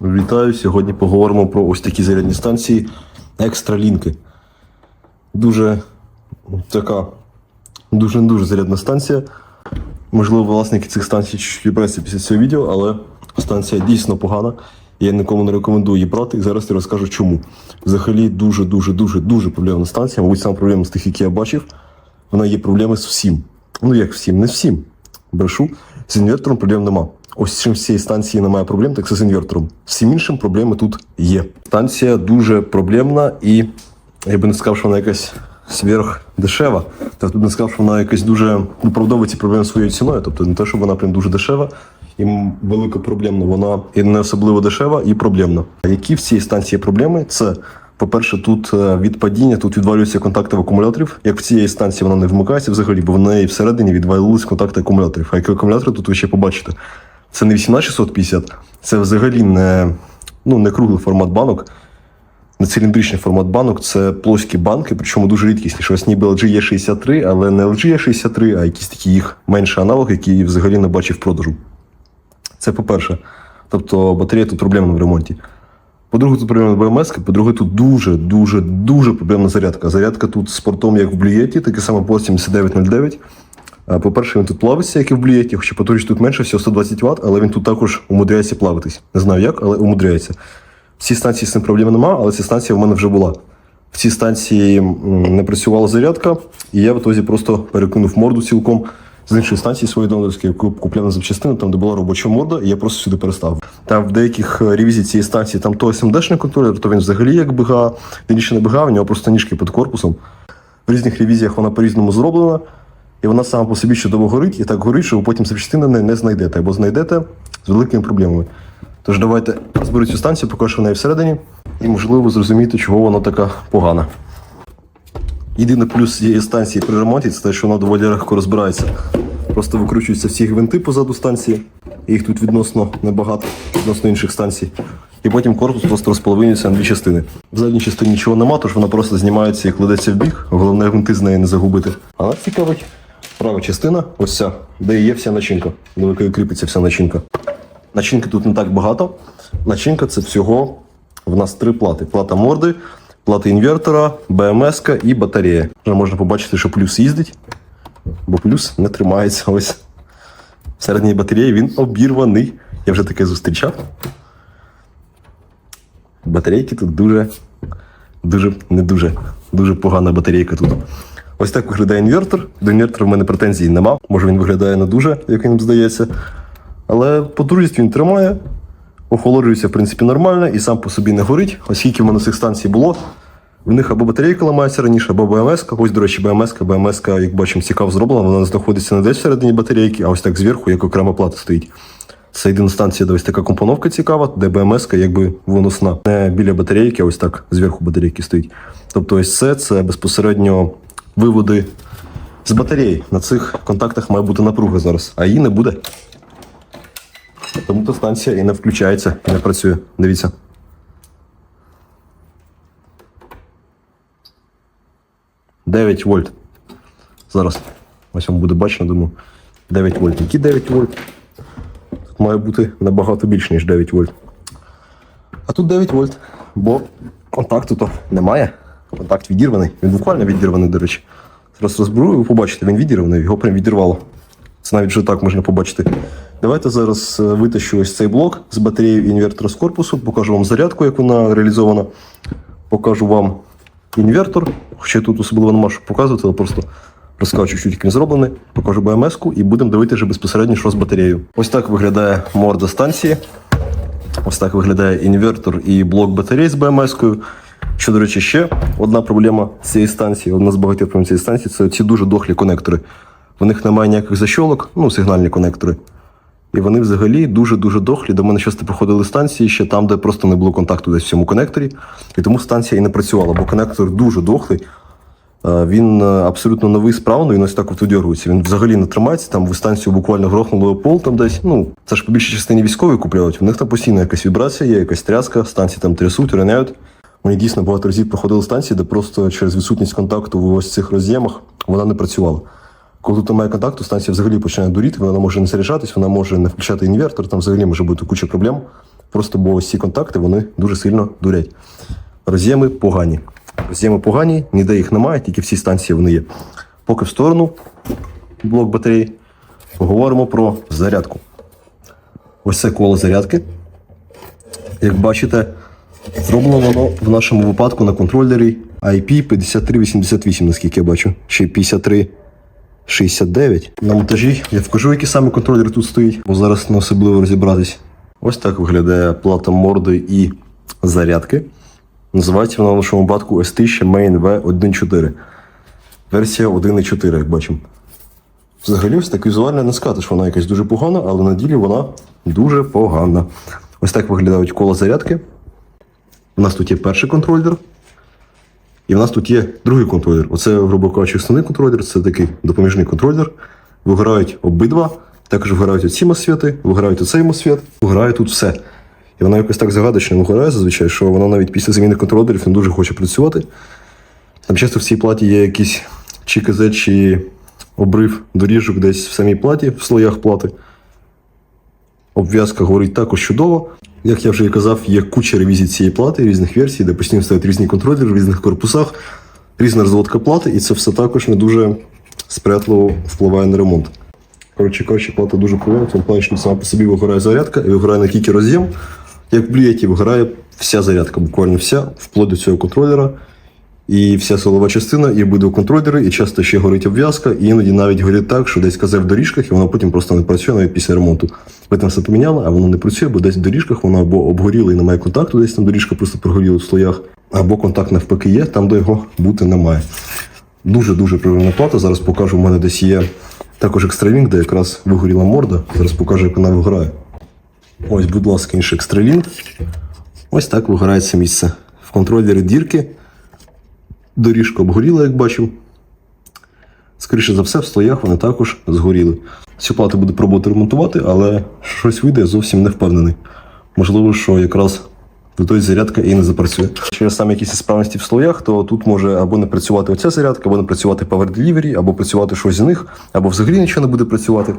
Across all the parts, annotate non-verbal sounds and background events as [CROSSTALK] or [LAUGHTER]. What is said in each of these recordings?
Вітаю! Сьогодні поговоримо про ось такі зарядні станції екстралінки. Дуже така дуже-дуже зарядна станція. Можливо, власники цих станцій чуть вібраться після цього відео, але станція дійсно погана. Я нікому не рекомендую її брати і зараз я розкажу чому. Взагалі дуже дуже дуже проблемна станція. Мабуть, саме проблема з тих, які я бачив. Вона є проблеми з всім. Ну як всім, не всім. Брешу. З інвертором проблем нема. Ось чим з цієї станції немає проблем, так це з інвертором. Всім іншим проблеми тут є. Станція дуже проблемна і я би не сказав, що вона якась сверхдешева. Та тут не сказав, що вона якась дуже виправдовує ці проблеми своєю ціною. Тобто не те, що вона прям дуже дешева і велика проблемна, вона і не особливо дешева і проблемна. Які в цій станції проблеми? Це, по-перше, тут е, від падіння, тут відвалюються контакти в акумуляторів. Як в цієї станції вона не вмикається взагалі, бо в неї всередині відвалились контакти акумуляторів. А які акумулятори тут ви ще побачите. Це не 18650, це взагалі не, ну, не круглий формат банок не циліндричний формат банок, це плоскі банки, причому дуже рідкісні. Щось ніби LG є 63, але не LG є 63, а якісь такі їх менший аналог, який взагалі не бачив продажу. Це по-перше. Тобто батарея тут проблемна в ремонті. По-друге, тут проблемна БМС, по-друге, тут дуже, дуже, дуже проблемна зарядка. Зарядка тут з портом, як в блюєті, таке саме порт 7909. А, По-перше, він тут плавиться, як і в блюєті, хоча потужність тут менше, всього 120 Вт, але він тут також умудряється плавитись. Не знаю як, але умудряється. В цій станції з цим проблем немає, але ця станція в мене вже була. В цій станції не працювала зарядка, і я в ітозі просто перекинув морду цілком з іншої станції своєї донорської, яку купляв на запчастини, там де була робоча морда, і я просто сюди перестав. Там в деяких е, ревізій цієї станції там то SMD-шний контролер, то він взагалі як БГА, він ще не БГА, в нього просто ніжки під корпусом. В різних ревізіях вона по-різному зроблена, і вона сама по собі чудово горить, і так горить, що ви потім запчастини не, не знайдете, або знайдете з великими проблемами. Тож давайте розберу цю станцію, покажу що в неї всередині, і можливо зрозуміти, чого вона така погана. Єдиний плюс цієї станції при ремонті це те, що вона доволі легко розбирається. Просто викручуються всі гвинти позаду станції, їх тут відносно небагато, відносно інших станцій. І потім корпус просто розполовинюється на дві частини. В задній частині нічого нема, тож вона просто знімається і кладеться в бік. Головне гвинти з неї не загубити. А нас цікавить права частина, ось ця, де є вся начинка, до якої кріпиться вся начинка. Начинки тут не так багато. Начинка це всього в нас три плати: плата морди, плата інвертора, БМС і батарея. Вже можна побачити, що плюс їздить, бо плюс не тримається. Ось всередині батареї він обірваний. Я вже таке зустрічав. Батарейки тут дуже, дуже, не дуже, дуже погана батарейка тут. Ось так виглядає інвертор. До інвертора в мене претензій нема. Може він виглядає не дуже, як він здається. Але потужність він тримає, охолоджується, в принципі, нормально і сам по собі не горить. Оскільки в мене цих станцій було, в них або батарейка ламається раніше, або БМС. Ось, до речі, БМС, БМС, як бачимо, цікаво зроблена, вона знаходиться не десь всередині батарейки, а ось так зверху, як окрема плата стоїть. Це єдина станція, де ось така компоновка цікава, де БМС якби виносна. Не біля батарейки, а ось так зверху батарейки стоїть. Тобто, ось це, це безпосередньо виводи з батареї. На цих контактах має бути напруга зараз, а її не буде. Тому то станція і не включається, і не працює. Дивіться. Дев'ять вольт. Зараз. Ось вам буде бачно, думаю. 9 вольт. Які 9 вольт? Тут має бути набагато більше, ніж 9 вольт. А тут 9 вольт, бо контакту то немає. Контакт відірваний. Він буквально відірваний, до речі. Зараз розберу, і ви побачите, він відірваний, його прям відірвало. Це навіть вже так можна побачити. Давайте зараз е, витащу ось цей блок з батареєю інвертора з корпусу, покажу вам зарядку, як вона реалізована. Покажу вам інвертор. Хоча тут особливо нема що показувати, але просто розкажу чуть-чуть, він зроблений. Покажу БМС-ку і будемо дивитися безпосередньо, що з батареєю. Ось так виглядає морда станції. Ось так виглядає інвертор і блок батареї з БМС-кою. Що, до речі, ще одна проблема цієї станції, одна з багатьох проблем цієї станції це ці дуже дохлі конектори. В них немає ніяких защолок, ну, сигнальні конектори. І вони взагалі дуже-дуже дохлі. До мене часто приходили станції ще там, де просто не було контакту десь в цьому конекторі. І тому станція і не працювала, бо конектор дуже дохлий. Е, Він е, абсолютно новий справний, він ось так от видергується. Він взагалі не тримається. Там в станцію буквально грохнуло пол там десь. Ну, це ж по більшій частині військові купляють. В них там постійно якась вібрація, є якась тряска, станції там трясуть, роняють. Мені дійсно багато разів проходили станції, де просто через відсутність контакту в ось цих роз'ємах вона не працювала. Коли тут немає контакту, станція взагалі починає дуріти, вона може не заряджатись, вона може не включати інвертор, там взагалі може бути куча проблем. Просто бо ці контакти вони дуже сильно дурять. Роз'єми погані. Роз'єми погані, ніде їх немає, тільки в цій станції вони є. Поки в сторону блок батареї поговоримо про зарядку. Ось це коло зарядки. Як бачите, зроблено воно в нашому випадку на контролері IP5388, наскільки я бачу, чи 5369. На монтажі я вкажу, який саме контролер тут стоїть, бо зараз не особливо розібратись. Ось так виглядає плата морди і зарядки. Називається вона в нашому випадку S1000 Main V14. Версія 1.4, як бачимо. Взагалі, ось так візуально не сказати, що вона якась дуже погана, але на ділі вона дуже погана. Ось так виглядають кола зарядки. У нас тут є перший контролер. І в нас тут є другий контролер. Оце, грубо кажучи, основний контролер, це такий допоміжний контролер. Виграють обидва, також виграють оці мосфети, виграють оцей мосфет, виграє тут все. І вона якось так загадочно виграє зазвичай, що вона навіть після заміни контролерів не дуже хоче працювати. Там часто в цій платі є якісь чи КЗ, чи обрив доріжок десь в самій платі, в слоях плати. Обв'язка горить також чудово. Як я вже і казав, є куча ревізій цієї плати, різних версій, де постійно стоять різні контролери в різних корпусах, різна розводка плати, і це все також не дуже сприятливо впливає на ремонт. Коротше кажучи, плата дуже повинна, тому плані, що сама по собі вигорає зарядка і вигорає не тільки роз'єм, як в блієті вигорає вся зарядка, буквально вся, вплоть до цього контролера. І вся силова частина, і контролери, і часто ще горить обв'язка, і іноді навіть горить так, що десь казав в доріжках, і воно потім просто не працює навіть після ремонту. Ви там все поміняли, а воно не працює, бо десь в доріжках воно або обгоріло і немає контакту, десь там доріжка просто прогоріла в слоях, або контакт навпаки є, там, де його бути немає. Дуже-дуже проблемна плата. Зараз покажу, у мене десь є також екстралінк, де якраз вигоріла морда. Зараз покажу, як вона вигорає. Ось, будь ласка, інший екстралінк. Ось так вигорає це місце. В контролері дірки. Доріжка обгоріла, як бачимо. Скоріше за все, в слоях вони також згоріли. Цю плату буду пробувати ремонтувати, але щось вийде, я зовсім не впевнений. Можливо, що якраз до тої зарядка і не запрацює. Через саме якісь несправності в слоях, то тут може або не працювати оця зарядка, або не працювати Power Delivery, або працювати щось з них, або взагалі нічого не буде працювати.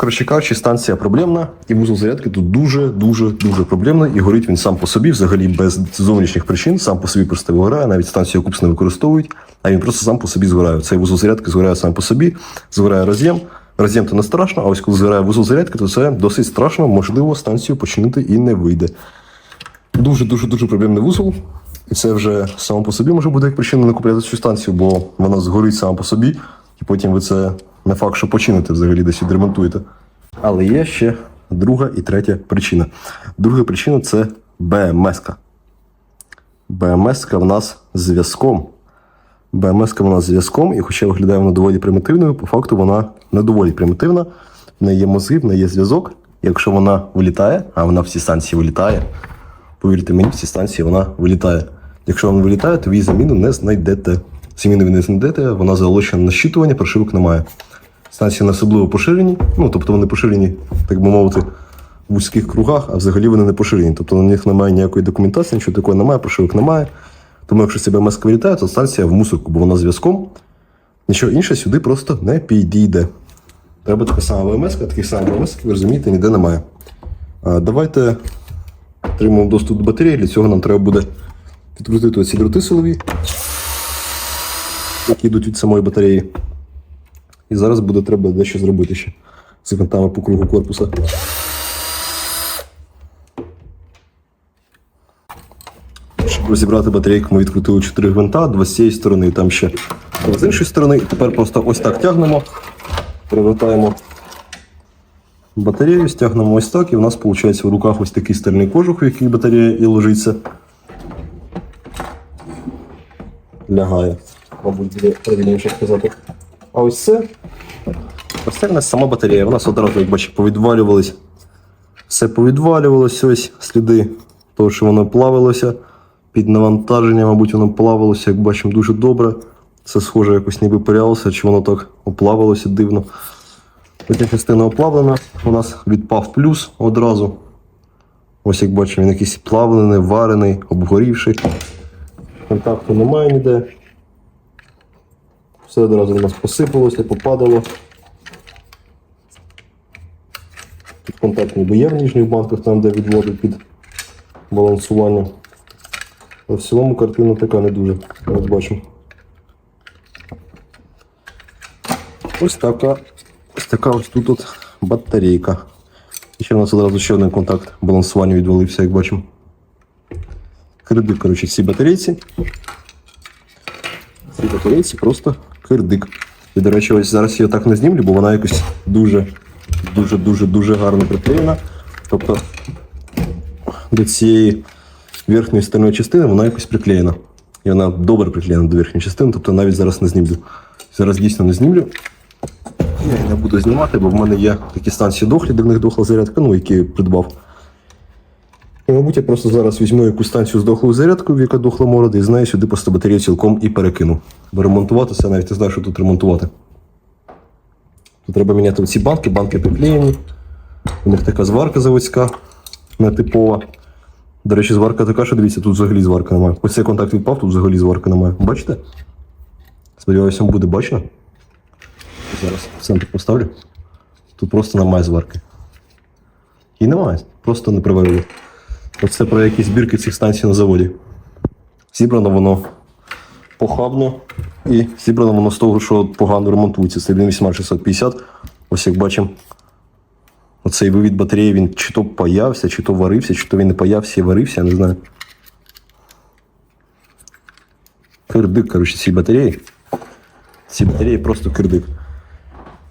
Коротше кажучи, станція проблемна, і вузол зарядки тут дуже, дуже, проблемний. І горить він сам по собі, взагалі без зовнішніх причин, сам по собі просто вигорає, навіть станцію купс не використовують, а він просто сам по собі згорає. Цей вузол зарядки згорає сам по собі, згорає роз'єм. Роз'єм то не страшно, а ось коли згорає вузол зарядки, то це досить страшно, можливо, станцію починити і не вийде. Дуже дуже дуже проблемний вузол. І це вже само по собі може бути як причина не купляти цю станцію, бо вона згорить сама по собі, і потім ви це не факт, що почините взагалі десь відремонтуєте. Але є ще друга і третя причина. Друга причина це БМС. БМС в нас зв'язком. БМС в нас зв'язком, і хоча виглядає вона доволі примітивною, по факту вона не доволі примітивна. В неї є мозги, в неї є зв'язок. Якщо вона вилітає, а вона в цій станції вилітає, повірте мені, в цій станції вона вилітає. Якщо вона вилітає, то її заміну не знайдете. Заміну ви не знайдете, вона залучена на щитування, прошивок немає. Станції особливо поширені, ну тобто вони поширені, так би мовити, в вузьких кругах, а взагалі вони не поширені. Тобто на них немає ніякої документації, нічого такого немає, прошивок немає. Тому якщо себе МСК вилітає, то станція в мусорку, бо вона зв'язком. Нічого інше сюди просто не підійде. Треба така сама ВМС, такий самий ВМС, ви розумієте, ніде немає. А, давайте отримаємо доступ до батареї. Для цього нам треба буде відкрутити оці дроти силові, які йдуть від самої батареї. І зараз буде треба дещо зробити ще з винтами по кругу корпуса. Щоб розібрати батарейку, ми відкрутили 4 гвинта, два з цієї сторони, і там ще два з іншої сторони. І тепер просто ось так тягнемо, перевертаємо батарею, стягнемо ось так, і в нас виходить в руках ось такий стальний кожух, в який батарея і ложиться. Лягає, мабуть, буде правильніше сказати. А ось це. Ось в нас сама батарея. У нас одразу, як бачите, повідвалювались. Все повідвалювалося, ось сліди того, що воно плавилося. Під навантаженням, мабуть, воно плавилося, як бачимо, дуже добре. Це схоже, якось ніби пирялося, чи воно так оплавилося дивно. Ця частина оплавлена, у нас відпав плюс одразу. Ось як бачимо, він якийсь плавлений, варений, обгорівший. Контакту немає ніде. Все одразу у нас посипалося, попадало. Тут контакт ніби є в ніжніх банках, там де відводи під балансування. А в цілому картина така не дуже. Ось бачимо. Ось така. Ось така ось тут от батарейка. І ще в нас одразу ще один контакт балансування відвалився, як бачимо. Кирдик, коротше, в цій батарейці. В цій батарейці просто кирдик. І, до речі, ось зараз я так не знімлю, бо вона якось дуже, дуже, дуже, дуже гарно приклеєна. Тобто до цієї верхньої стальної частини вона якось приклеєна. І вона добре приклеєна до верхньої частини, тобто навіть зараз не знімлю. Зараз дійсно не знімлю. Я її не буду знімати, бо в мене є такі станції де в них дохла зарядка, ну, які придбав. Мабуть, я просто зараз візьму якусь станцію з дохлою зарядкою, яка дохла морода, і з неї сюди просто батарею цілком і перекину. Бо ремонтуватися, навіть не знаю, що тут ремонтувати. Тут треба міняти ці банки, банки приклеєні. У них така зварка заводська, нетипова. До речі, зварка така, що дивіться, тут взагалі зварка немає. Ось цей контакт відпав, тут взагалі зварка немає. Бачите? Сподіваюся, буде бачно. Зараз в центр поставлю. Тут просто немає зварки. І немає, просто не приварили. Оце про якісь збірки цих станцій на заводі. Зібрано воно похабно і зібрано воно з того, що погано ремонтується. Це 18650. Ось як бачимо, оцей вивід батареї він чи то паявся, чи то варився, чи то він не паявся і варився, я не знаю. Кирдик, коротше, ці батареї. Ці батареї просто кирдик.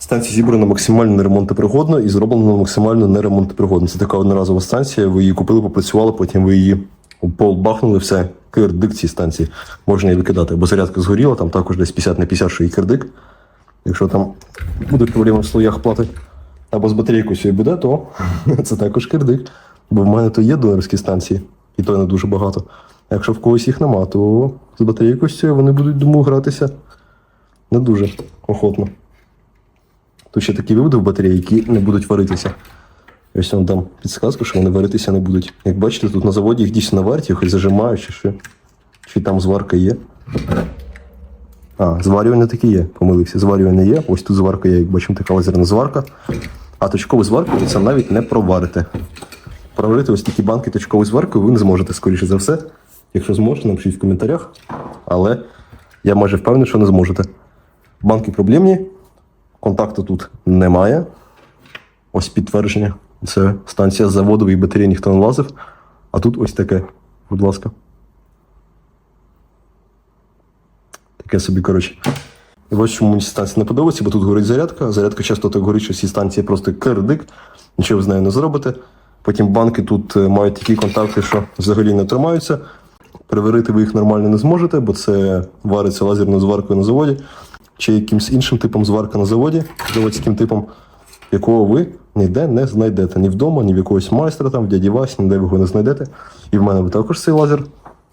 Станція зібрана максимально неремонтопригодно і зроблена максимально неремонтопригодно. Це така одноразова станція, ви її купили, попрацювали, потім ви її у пол бахнули, все, кирдик цій станції. Можна її викидати. Бо зарядка згоріла, там також десь 50 на 50, що і кирдик. Якщо там будуть проблеми в слоях плати або з батарейкою сьогодні буде, то [LAUGHS] це також кирдик. Бо в мене то є донорські станції, і то не дуже багато. А якщо в когось їх нема, то з батарейкою вони будуть, думаю, гратися не дуже охотно. Тут ще такі виводи в батареї, які не будуть варитися. Ось вам дам підсказку, що вони варитися не будуть. Як бачите, тут на заводі їх дійсно варті, хоч зажимають, чи що. Чи там зварка є. А, зварювання таке є, помилився. Зварювання є. Ось тут зварка є, як бачимо, така лазерна зварка. А точкову зварку ви це навіть не проварите. Проварити ось такі банки точковою зваркою ви не зможете, скоріше за все. Якщо зможете, напишіть в коментарях. Але я майже впевнений, що не зможете. Банки проблемні, контакту тут немає. Ось підтвердження. Це станція заводової батареї ніхто не лазив. А тут ось таке, будь ласка. Таке собі, коротше. І ось чому мені станція не подобається, бо тут горить зарядка. Зарядка часто так горить, що всі станції просто кирдик, нічого з нею не зробите. Потім банки тут е, мають такі контакти, що взагалі не тримаються. Переварити ви їх нормально не зможете, бо це вариться лазерною зваркою на заводі, чи якимось іншим типом зварка на заводі, заводським типом, якого ви ніде не знайдете. Ні вдома, ні в якогось майстра, там, в дяді Васі, ніде ви його не знайдете. І в мене ви також цей лазер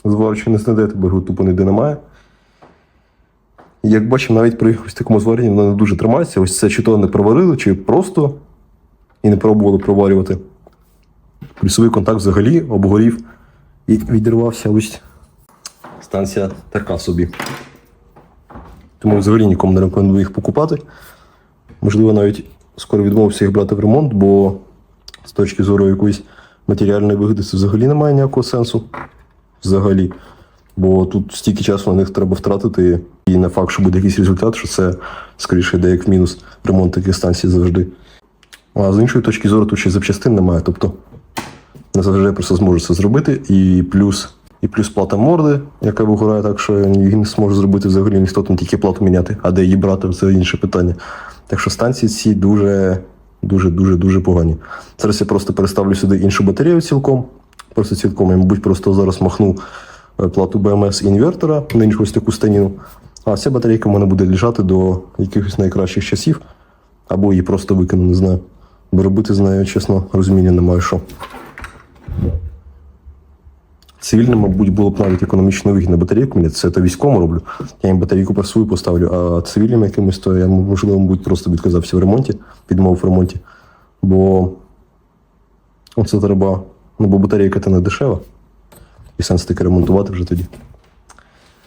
зварчий не знайдете, бо його тупо ніде немає. Як бачимо, навіть при ось такому зваренні воно не дуже тримається. Ось це чи то не проварили, чи просто і не пробували проварювати. Плюсовий контакт взагалі обгорів і відірвався. Ось станція така собі. Тому взагалі нікому не рекомендую їх покупати. Можливо, навіть скоро відмовився їх брати в ремонт, бо з точки зору якоїсь матеріальної вигоди це взагалі немає ніякого сенсу. Взагалі. Бо тут стільки часу на них треба втратити, і не факт, що буде якийсь результат, що це скоріше йде як мінус ремонт таких станцій завжди. А з іншої точки зору тут ще запчастин немає. Тобто не завжди просто зможу це зробити. І плюс, і плюс плата морди, яка вигорає так, що її не зможу зробити взагалі ніхто там тільки плату міняти, а де її брати, це інше питання. Так що станції ці дуже, дуже, дуже, погані. Зараз я просто переставлю сюди іншу батарею цілком. Просто цілком, я, мабуть, просто зараз махну е, плату BMS інвертора на іншу таку станіну. А ця батарейка в мене буде лежати до якихось найкращих часів, або її просто викину, не знаю. Бо робити з нею, чесно, розуміння немає що. Цивільним, мабуть, було б навіть економічно вигідно батарейку міняти. Це то військовому роблю. Я їм батарейку свою поставлю, а цивільним якимось, то я, можливо, мабуть, просто відказався в ремонті, відмовив в ремонті. Бо це треба. Ну, бо батарейка то не дешева. І сенс таки ремонтувати вже тоді.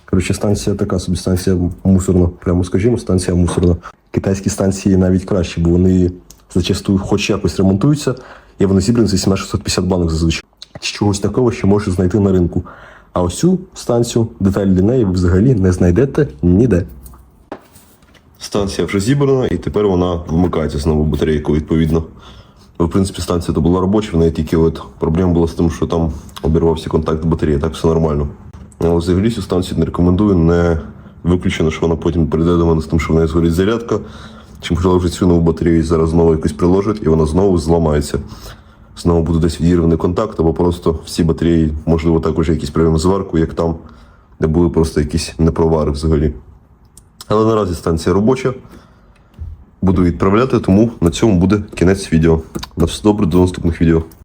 Коротше, станція така собі, станція мусорна, прямо скажімо, станція мусорна. Китайські станції навіть краще, бо вони зачастую хоч якось ремонтуються, і вони зібрані за 17650 банок зазвичай. Чогось такого, що можеш знайти на ринку. А ось цю станцію, деталі для неї ви взагалі не знайдете ніде. Станція вже зібрана, і тепер вона вмикається знову батарейкою, відповідно. В принципі, станція то була робоча, в неї тільки от проблема була з тим, що там обірвався контакт батареї, так все нормально. Але взагалі цю станцію не рекомендую, не виключено, що вона потім прийде до мене з тим, що в неї згорить зарядка. Чи можливо вже цю нову батарею зараз знову якось приложить, і вона знову зламається. Знову буде десь відірваний контакт, або просто всі батареї, можливо, також якісь проблеми з варкою, як там, де були просто якісь непровари взагалі. Але наразі станція робоча. Буду відправляти, тому на цьому буде кінець відео. На все добре, до наступних відео.